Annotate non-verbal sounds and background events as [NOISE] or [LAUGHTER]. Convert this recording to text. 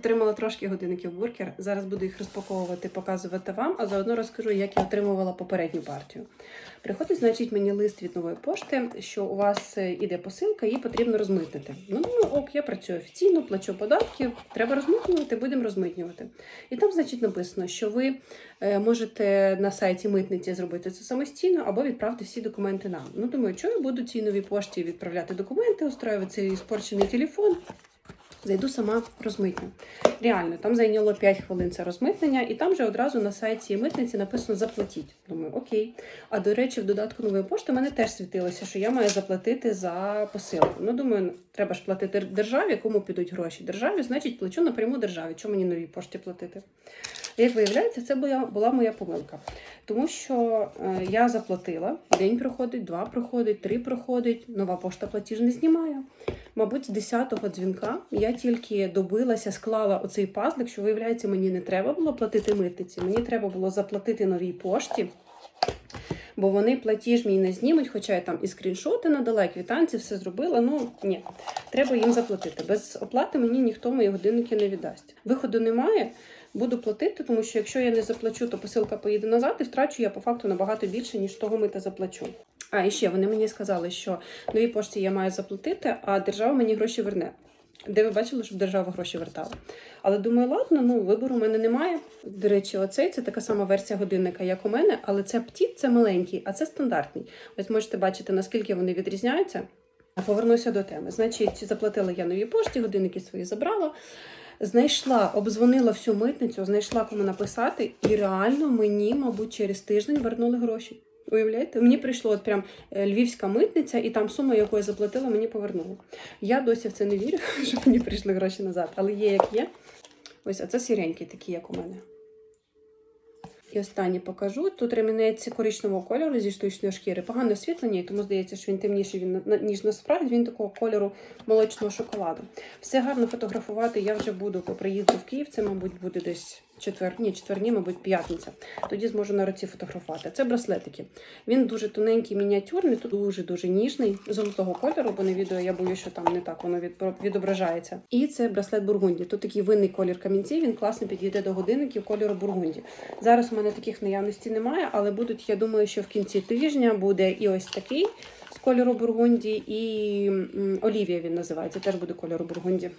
Отримала трошки годинників буркер. Зараз буду їх розпаковувати, показувати вам, а заодно розкажу, як я отримувала попередню партію. Приходить, значить, мені лист від нової пошти, що у вас е, іде посилка, її потрібно розмитнити. Ну, думаю, ок, я працюю офіційно, плачу податки, треба розмитнювати, будемо розмитнювати. І там, значить, написано, що ви е, можете на сайті митниці зробити це самостійно або відправити всі документи нам. Ну, думаю, що я буду цій новій пошті відправляти документи, устроювати цей іспорчений телефон. Зайду сама розмитню. Реально, там зайняло 5 хвилин це розмитнення, і там же одразу на сайті митниці написано заплатіть. Думаю, окей. А до речі, в додатку нової пошти мене теж світилося, що я маю заплатити за посилку. Ну, думаю, треба ж платити державі, кому підуть гроші. Державі, значить, плачу напряму державі. Чому мені новій пошті платити? Як виявляється, це була, моя помилка. Тому що е, я заплатила, день проходить, два проходить, три проходить, нова пошта платіж не знімає. Мабуть, з 10-го дзвінка я тільки добилася, склала оцей пазлик, що виявляється, мені не треба було платити митниці, мені треба було заплатити новій пошті. Бо вони платіж мій не знімуть, хоча я там і скріншоти надала, і квитанції, все зробила. Ну ні, треба їм заплатити. Без оплати мені ніхто мої годинники не віддасть. Виходу немає. Буду платити, тому що якщо я не заплачу, то посилка поїде назад і втрачу я по факту набагато більше, ніж того мита заплачу. А і ще вони мені сказали, що новій пошті я маю заплатити, а держава мені гроші верне. Де ви бачили, щоб держава гроші вертала. Але думаю, ладно, ну вибору у мене немає. До речі, оцей це така сама версія годинника, як у мене, але це птіт, це маленький, а це стандартний. Ось можете бачити, наскільки вони відрізняються. Повернуся до теми. Значить, заплатила я новій пошті, годинники свої забрала. Знайшла, обдзвонила всю митницю, знайшла кому написати, і реально мені, мабуть, через тиждень вернули гроші. Уявляєте, мені прийшло от прям е, львівська митниця, і там сума, яку я заплатила, мені повернули. Я досі в це не вірю, [LAUGHS] що мені прийшли гроші назад, але є як є. Ось, а це сіренький, такий, як у мене. І останнє покажу. Тут ремінець коричневого кольору зі штучної шкіри. Погане освітлення, і тому здається, що він темніший ніж насправді. Він такого кольору молочного шоколаду. Все гарно фотографувати я вже буду по приїзду в Київ. Це, мабуть, буде десь четвер, ні, четверні, мабуть, п'ятниця. Тоді зможу на руці фотографувати. Це браслетики. Він дуже тоненький, мініатюрний, тут дуже-дуже ніжний, золотого кольору, бо на відео я боюсь, що там не так воно відображається. І це браслет Бургунді. Тут такий винний колір камінців, він класно підійде до годинників кольору Бургунді. Зараз у мене таких наявності немає, але будуть, я думаю, що в кінці тижня буде і ось такий з кольору Бургунді, і Олівія він називається, теж буде кольору Бургунді.